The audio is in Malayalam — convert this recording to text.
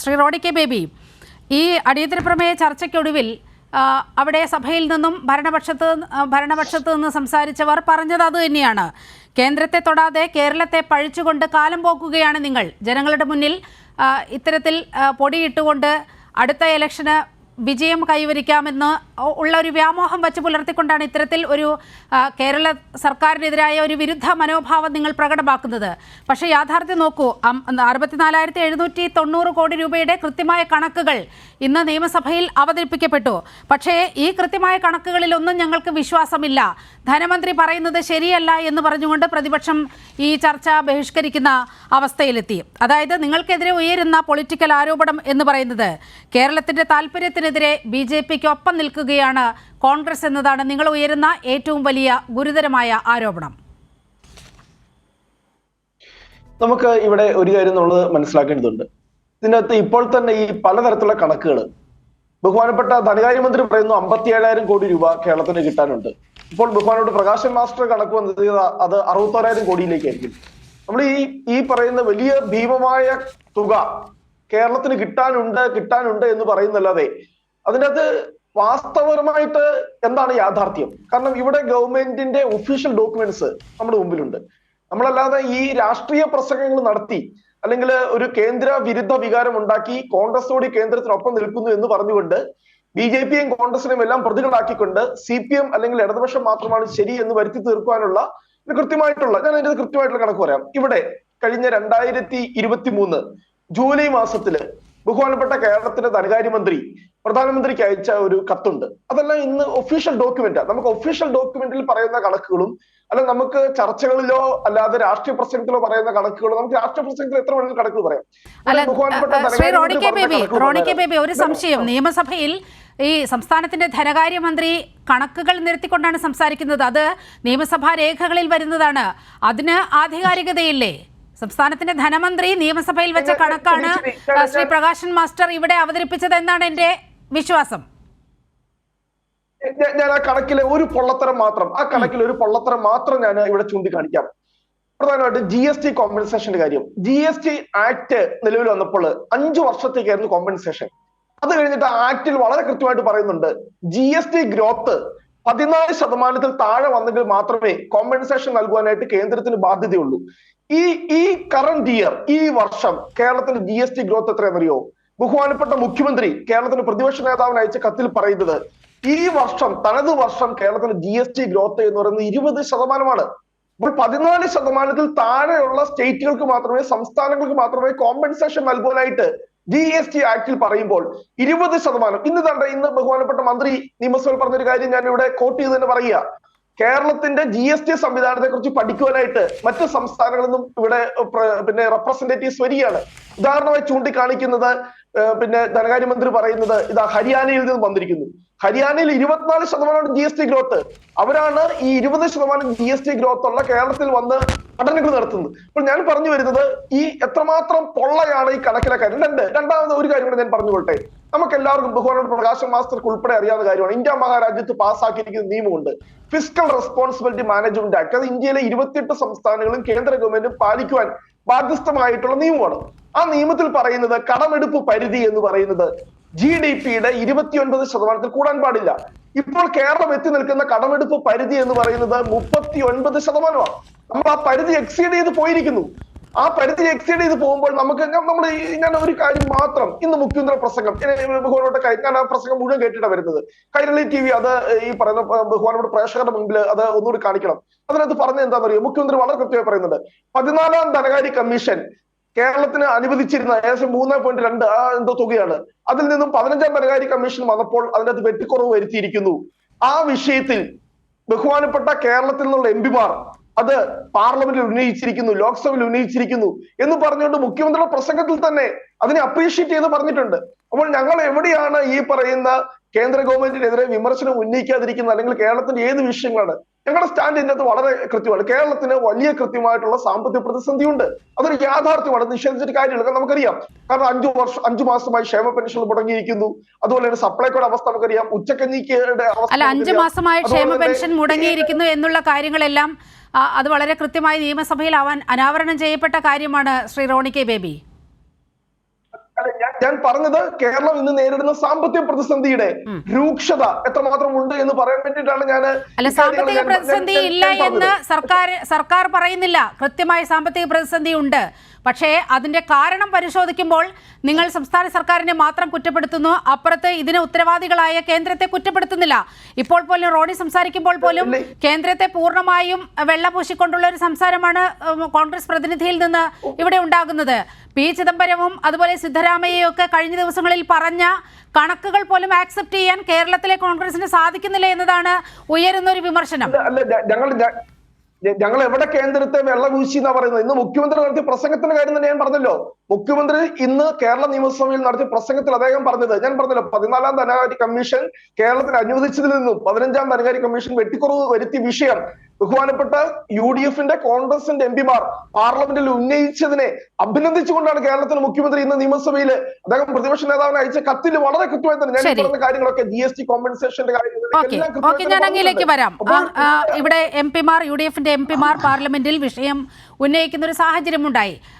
ശ്രീ റോഡി കെ ബേബി ഈ അടിയന്തര പ്രമേയ ചർച്ചയ്ക്കൊടുവിൽ അവിടെ സഭയിൽ നിന്നും ഭരണപക്ഷത്ത് ഭരണപക്ഷത്ത് നിന്ന് സംസാരിച്ചവർ പറഞ്ഞത് അത് തന്നെയാണ്. കേന്ദ്രത്തെ തൊടാതെ കേരളത്തെ പഴിച്ചുകൊണ്ട് കാലം പോക്കുകയാണ് നിങ്ങൾ. ജനങ്ങളുടെ മുന്നിൽ ഇത്തരത്തിൽ പൊടിയിട്ടുകൊണ്ട് അടുത്ത ഇലക്ഷന് വിജയം കൈവരിക്കാമെന്ന് ഉള്ള ഒരു വ്യാമോഹം വച്ച് പുലർത്തിക്കൊണ്ടാണ് ഇത്തരത്തിൽ ഒരു കേരള സർക്കാരിനെതിരായ ഒരു വിരുദ്ധ മനോഭാവം നിങ്ങൾ പ്രകടമാക്കുന്നത്. പക്ഷേ യാഥാർത്ഥ്യം നോക്കൂ അറുപത്തിനാലായിരത്തി എഴുന്നൂറ്റി തൊണ്ണൂറ് കോടി രൂപയുടെ കൃത്യമായ കണക്കുകൾ ഇന്ന് നിയമസഭയിൽ അവതരിപ്പിക്കപ്പെട്ടു. പക്ഷേ ഈ കൃത്യമായ കണക്കുകളിലൊന്നും ഞങ്ങൾക്ക് വിശ്വാസമില്ല. ധനമന്ത്രി പറയുന്നത് ശരിയല്ല എന്ന് പറഞ്ഞുകൊണ്ട് പ്രതിപക്ഷം ഈ ചർച്ച ബഹിഷ്കരിക്കുന്ന അവസ്ഥയിലെത്തി. അതായത് നിങ്ങൾക്കെതിരെ ഉയരുന്ന പൊളിറ്റിക്കൽ ആരോപണം എന്ന് പറയുന്നത് കേരളത്തിന്റെ താല്പര്യത്തിനെതിരെ ബി ജെ പിക്ക് ഒപ്പം നിൽക്കുകയാണ് കോൺഗ്രസ് എന്നതാണ് നിങ്ങൾ ഉയരുന്ന ഏറ്റവും വലിയ ഗുരുതരമായ ആരോപണം. നമുക്ക് ഇവിടെ ഒരു കാര്യം നമ്മൾ മനസ്സിലാക്കേണ്ടതുണ്ട്. ഇതിനകത്ത് ഇപ്പോൾ തന്നെ ഈ പലതരത്തിലുള്ള കണക്കുകൾ. ബഹുമാനപ്പെട്ട ധനകാര്യമന്ത്രി പറയുന്നു അമ്പത്തി ഏഴായിരം കോടി രൂപ കേരളത്തിന് കിട്ടാനുണ്ട്. ഇപ്പോൾ ബഹുമാനോട് പ്രകാശൻ മാസ്റ്റർ കണക്ക് വന്നത് അത് അറുപത്തോരായിരം കോടിയിലേക്കായിരിക്കും. നമ്മൾ ഈ ഈ പറയുന്ന വലിയ ഭീമമായ തുക കേരളത്തിന് കിട്ടാനുണ്ട് കിട്ടാനുണ്ട് എന്ന് പറയുന്നല്ലാതെ അതിനകത്ത് വാസ്തവപരമായിട്ട് എന്താണ് യാഥാർത്ഥ്യം? കാരണം ഇവിടെ ഗവൺമെന്റിന്റെ ഒഫീഷ്യൽ ഡോക്യുമെന്റ്സ് നമ്മുടെ മുമ്പിലുണ്ട്. നമ്മളല്ലാതെ ഈ രാഷ്ട്രീയ പ്രസംഗങ്ങൾ നടത്തി അല്ലെങ്കിൽ ഒരു കേന്ദ്ര വിരുദ്ധ വികാരം ഉണ്ടാക്കി കോൺഗ്രസോട് കേന്ദ്രത്തിനൊപ്പം നിൽക്കുന്നു എന്ന് പറഞ്ഞുകൊണ്ട് ബി ജെ പിയും കോൺഗ്രസിനെയും എല്ലാം പ്രതികളാക്കിക്കൊണ്ട് സി പി എം അല്ലെങ്കിൽ ഇടതുപക്ഷം മാത്രമാണ് ശരി എന്ന് വരുത്തി തീർക്കുവാനുള്ള കൃത്യമായിട്ടുള്ള ഞാൻ അതിന്റെ കൃത്യമായിട്ടുള്ള കണക്ക് പറയാം. ഇവിടെ കഴിഞ്ഞ രണ്ടായിരത്തി ഇരുപത്തി മൂന്ന് ജൂലൈ മാസത്തിൽ ബഹുമാനപ്പെട്ട കേരളത്തിന്റെ ധനകാര്യമന്ത്രി പ്രധാനമന്ത്രിക്ക് അയച്ച ഒരു കത്തുണ്ട്. അതെല്ലാം ഇന്ന് ഒഫീഷ്യൽ ഡോക്യുമെന്റ് നമുക്ക് ഒഫീഷ്യൽ ഡോക്യുമെന്റിൽ പറയുന്ന കണക്കുകളും അല്ല നമുക്ക് ചർച്ചകളിലോ അല്ലാതെ രാഷ്ട്രീയ പ്രസംഗത്തിലോ പറയുന്ന കണക്കുകളോ നമുക്ക് രാഷ്ട്രീയ പ്രസംഗത്തിൽ എത്ര വേണമെങ്കിലും കണക്കുകൾ പറയാം. ഒരു സംശയം. നിയമസഭയിൽ ഈ സംസ്ഥാനത്തിന്റെ ധനകാര്യമന്ത്രി കണക്കുകൾ നിരത്തിക്കൊണ്ടാണ് സംസാരിക്കുന്നത്. അത് നിയമസഭാ രേഖകളിൽ വരുന്നതാണ്. അതിന് ആധികാരികതയില്ലേ? സംസ്ഥാനത്തിന്റെ ധനമന്ത്രി നിയമസഭയിൽ വെച്ച കണക്കാണ് ശ്രീ പ്രകാശൻ മാസ്റ്റർ ഇവിടെ അവതരിപ്പിച്ചത് എന്നാണ് എന്റെ വിശ്വാസം. ഞാൻ- ആ കണക്കിലെ ഒരു പൊള്ളത്തരം മാത്രം. ആ കണക്കിലെ ഒരു പൊള്ളത്തരം മാത്രം ഞാൻ ഇവിടെ ചൂണ്ടിക്കാണിക്കാം. പ്രധാനമായിട്ട് ജി എസ് ടി കോമ്പൻസേഷന്റെ കാര്യം. ജി എസ് ടി ആക്ട് നിലവിൽ വന്നപ്പോൾ അഞ്ചു വർഷത്തേക്കായിരുന്നു കോമ്പൻസേഷൻ അത് കഴിഞ്ഞിട്ട് ആക്ടിൽ വളരെ കൃത്യമായിട്ട് പറയുന്നുണ്ട്. ജി എസ് ടി ഗ്രോത്ത് പതിനാല് ശതമാനത്തിൽ താഴെ വന്നെങ്കിൽ മാത്രമേ കോമ്പൻസേഷൻ നൽകുവാനായിട്ട് കേന്ദ്രത്തിന് ബാധ്യതയുള്ളൂ. ഈ ഈ കറണ്ട് ഇയർ ഈ വർഷം കേരളത്തിന്റെ ജി എസ് ടി ഗ്രോത്ത് എത്രയാണെന്നറിയോ? ബഹുമാനപ്പെട്ട മുഖ്യമന്ത്രി കേരളത്തിന്റെ പ്രതിപക്ഷ നേതാവിന് അയച്ച കത്തിൽ പറയുന്നത് ഈ വർഷം തനത് വർഷം കേരളത്തിന്റെ ജി എസ് ടി ഗ്രോത്ത് എന്ന് പറയുന്നത് ഇരുപത് ശതമാനമാണ്. അപ്പോൾ പതിനാല് ശതമാനത്തിൽ താഴെയുള്ള സ്റ്റേറ്റുകൾക്ക് മാത്രമേ സംസ്ഥാനങ്ങൾക്ക് മാത്രമേ കോമ്പൻസേഷൻ നൽകുവാനായിട്ട് ജി എസ് ടി ആക്ടിൽ പറയുമ്പോൾ ഇരുപത് ശതമാനം. ഇന്ന് തണ്ട ഇന്ന് ബഹുമാനപ്പെട്ട മന്ത്രി നിയമസഭയിൽ പറഞ്ഞൊരു കാര്യം ഞാൻ ഇവിടെ കോട്ട് ചെയ്ത് തന്നെ പറയുക. കേരളത്തിന്റെ ജി എസ് ടി സംവിധാനത്തെ കുറിച്ച് പഠിക്കുവാനായിട്ട് മറ്റു സംസ്ഥാനങ്ങളിൽ നിന്നും ഇവിടെ പിന്നെ റെപ്രസെന്റേറ്റീവ്സ് വരികയാണ്. ഉദാഹരണമായി ചൂണ്ടിക്കാണിക്കുന്നത് പിന്നെ ധനകാര്യമന്ത്രി പറയുന്നത് ഇതാ ഹരിയാനയിൽ നിന്ന് വന്നിരിക്കുന്നു. ഹരിയാനയിൽ ഇരുപത്തിനാല് ശതമാനമാണ് ജി എസ് ടി ഗ്രോത്ത് അവരാണ് ഈ ഇരുപത് ശതമാനം ജി എസ് ടി ഗ്രോത്ത് ഉള്ള കേരളത്തിൽ വന്ന് പഠനങ്ങൾ നടത്തുന്നത്. അപ്പോൾ ഞാൻ പറഞ്ഞു വരുന്നത് ഈ എത്രമാത്രം പൊള്ളയാണ് ഈ കണക്കിലെ കാര്യം. രണ്ട് രണ്ടാമത് ഒരു കാര്യം കൂടെ ഞാൻ പറഞ്ഞുകൊള്ളട്ടെ നമുക്ക് എല്ലാവർക്കും ബഹുമാനോട് പ്രകാശം മാസ്റ്റർക്ക് ഉൾപ്പെടെ അറിയാവുന്ന കാര്യമാണ്. ഇന്ത്യ മഹാരാജ്യത്ത് പാസ്സാക്കിയിരിക്കുന്ന നിയമമുണ്ട്. ഫിസിക്കൽ റെസ്പോൺസിബിലിറ്റി മാനേജ്മെന്റ് ആക്ട് അത് ഇന്ത്യയിലെ ഇരുപത്തിയെട്ട് സംസ്ഥാനങ്ങളും കേന്ദ്ര ഗവൺമെന്റും പാലിക്കുവാൻ ബാധ്യസ്ഥമായിട്ടുള്ള നിയമമാണ്. ആ നിയമത്തിൽ പറയുന്നത് കടമെടുപ്പ് പരിധി എന്ന് പറയുന്നത് ജി ഡി പിയുടെ ഇരുപത്തിയൊൻപത് ശതമാനത്തിൽ കൂടാൻ പാടില്ല. ഇപ്പോൾ കേരളം എത്തി നിൽക്കുന്ന കടമെടുപ്പ് പരിധി എന്ന് പറയുന്നത് മുപ്പത്തി ഒൻപത് ശതമാനമാണ്. നമ്മൾ ആ പരിധി എക്സീഡ് ചെയ്ത് പോയിരിക്കുന്നു. ആ പരിധി എക്സീഡ് ചെയ്ത് പോകുമ്പോൾ നമുക്ക് നമ്മൾ ഞാൻ ഒരു കാര്യം മാത്രം ഇന്ന് മുഖ്യമന്ത്രി പ്രസംഗം ബഹുമാനോട്ട് ഞാൻ ആ പ്രസംഗം മുഴുവൻ കേട്ടിട്ടാണ് വരുന്നത്. കൈരളി ടി വി അത് ഈ പറയുന്ന ബഹുമാനോട് പ്രേക്ഷകരുടെ മുമ്പിൽ അത് ഒന്നുകൂടി കാണിക്കണം. അതിനകത്ത് പറഞ്ഞത് എന്താണെന്നറിയോ? മുഖ്യമന്ത്രി വളരെ കൃത്യമായി പറയുന്നുണ്ട്. പതിനാലാം ധനകാര്യ കമ്മീഷൻ കേരളത്തിന് അനുവദിച്ചിരുന്ന ഏകദേശം മൂന്ന് പോയിന്റ് രണ്ട് ആ എന്തോ തുകയാണ്. അതിൽ നിന്നും പതിനഞ്ചാം ധനകാര്യ കമ്മീഷൻ വന്നപ്പോൾ അതിനകത്ത് വെട്ടിക്കുറവ് വരുത്തിയിരിക്കുന്നു. ആ വിഷയത്തിൽ ബഹുമാനപ്പെട്ട കേരളത്തിൽ നിന്നുള്ള എം പിമാർ അത് പാർലമെന്റിൽ ഉന്നയിച്ചിരിക്കുന്നു ലോക്സഭയിൽ ഉന്നയിച്ചിരിക്കുന്നു എന്ന് പറഞ്ഞുകൊണ്ട് മുഖ്യമന്ത്രിയുടെ പ്രസംഗത്തിൽ തന്നെ അതിനെ അപ്രീഷിയേറ്റ് ചെയ്ത് പറഞ്ഞിട്ടുണ്ട്. അപ്പോൾ ഞങ്ങൾ എവിടെയാണ് ഈ പറയുന്ന കേന്ദ്ര ഗവൺമെന്റിനെതിരെ വിമർശനം ഉന്നയിക്കാതിരിക്കുന്നത്? അല്ലെങ്കിൽ കേരളത്തിന്റെ ഏത് വിഷയങ്ങളാണ്? ഞങ്ങളുടെ സ്റ്റാൻഡ് ഇതിനകത്ത് വളരെ കൃത്യമാണ്. കേരളത്തിന് വലിയ കൃത്യമായിട്ടുള്ള സാമ്പത്തിക പ്രതിസന്ധിയുണ്ട്. അതൊരു യാഥാർത്ഥ്യമാണ്. നിഷേധിച്ചിട്ട് കാര്യമില്ല. കാരണം നമുക്കറിയാം. കാരണം അഞ്ചു വർഷം അഞ്ചു മാസമായി ക്ഷേമ പെൻഷൻ മുടങ്ങിയിരിക്കുന്നു. അതുപോലെ തന്നെ സപ്ലൈകോയുടെ അവസ്ഥ നമുക്കറിയാം. ഉച്ചക്കഞ്ഞിക്കയുടെ അവസ്ഥ അല്ല അഞ്ചു മാസമായി ക്ഷേമ പെൻഷൻ മുടങ്ങിയിരിക്കുന്നു എന്നുള്ള കാര്യങ്ങളെല്ലാം അത് വളരെ കൃത്യമായി നിയമസഭയിൽ അവൻ അനാവരണം ചെയ്യപ്പെട്ട കാര്യമാണ് ശ്രീ റോണി കെ ബേബി. ഞാൻ പറഞ്ഞത് കേരളം ഇന്ന് നേരിടുന്ന സാമ്പത്തിക പ്രതിസന്ധിയുടെ രൂക്ഷത എത്രമാത്രം ഉണ്ട് എന്ന് പറയാൻ വേണ്ടിയിട്ടാണ് ഞാൻ അല്ല സാമ്പത്തിക പ്രതിസന്ധി ഇല്ല എന്ന് സർക്കാർ സർക്കാർ പറയുന്നില്ല. കൃത്യമായ സാമ്പത്തിക പ്രതിസന്ധി ഉണ്ട്. പക്ഷേ അതിന്റെ കാരണം പരിശോധിക്കുമ്പോൾ നിങ്ങൾ സംസ്ഥാന സർക്കാരിനെ മാത്രം കുറ്റപ്പെടുത്തുന്നു. അപ്പുറത്ത് ഇതിന് ഉത്തരവാദികളായ കേന്ദ്രത്തെ കുറ്റപ്പെടുത്തുന്നില്ല. ഇപ്പോൾ പോലും റോഡി സംസാരിക്കുമ്പോൾ പോലും കേന്ദ്രത്തെ പൂർണമായും വെള്ള പൂശിക്കൊണ്ടുള്ള ഒരു സംസാരമാണ് കോൺഗ്രസ് പ്രതിനിധിയിൽ നിന്ന് ഇവിടെ ഉണ്ടാകുന്നത്. പി ചിദംബരവും അതുപോലെ സിദ്ധരാമയ്യയൊക്കെ കഴിഞ്ഞ ദിവസങ്ങളിൽ പറഞ്ഞ കണക്കുകൾ പോലും ആക്സെപ്റ്റ് ചെയ്യാൻ കേരളത്തിലെ കോൺഗ്രസിന് സാധിക്കുന്നില്ല എന്നതാണ് ഉയരുന്ന ഒരു വിമർശനം. ഞങ്ങൾ എവിടെ കേന്ദ്രത്തെ വെള്ളം വീശി എന്നാ പറയുന്നത്? ഇന്ന് മുഖ്യമന്ത്രി നടത്തിയ പ്രസംഗത്തിന്റെ കാര്യം തന്നെ ഞാൻ പറഞ്ഞല്ലോ. മുഖ്യമന്ത്രി ഇന്ന് കേരള നിയമസഭയിൽ നടത്തിയ പ്രസംഗത്തിൽ അദ്ദേഹം പറഞ്ഞത് ഞാൻ പറഞ്ഞല്ലോ പതിനാലാം ധനകാര്യ കമ്മീഷൻ കേരളത്തിന് അനുവദിച്ചതിൽ നിന്നും പതിനഞ്ചാം ധനകാര്യ കമ്മീഷൻ വെട്ടിക്കുറവ് വരുത്തിയ വിഷയം ബഹുമാനപ്പെട്ട യു ഡി എഫിന്റെ കോൺഗ്രസിന്റെ എം പിമാർ പാർലമെന്റിൽ ഉന്നയിച്ചതിനെ അഭിനന്ദിച്ചുകൊണ്ടാണ് കേരളത്തിലെ മുഖ്യമന്ത്രി ഇന്ന് നിയമസഭയിൽ അദ്ദേഹം പ്രതിപക്ഷ നേതാവിന് അയച്ച കത്തിൽ വളരെ കൃത്യമായി തന്നെ ഞാൻ പറഞ്ഞ കാര്യങ്ങളൊക്കെ ജി എസ് ടി കോമ്പൻസേഷന്റെ കാര്യങ്ങൾ ഞാൻ അങ്ങിലേക്ക് വരാം. ഇവിടെ എം പിമാർ യു ഡി എഫിന്റെ എം പിമാർ പാർലമെന്റിൽ വിഷയം ഉന്നയിക്കുന്ന ഒരു സാഹചര്യമുണ്ടായി.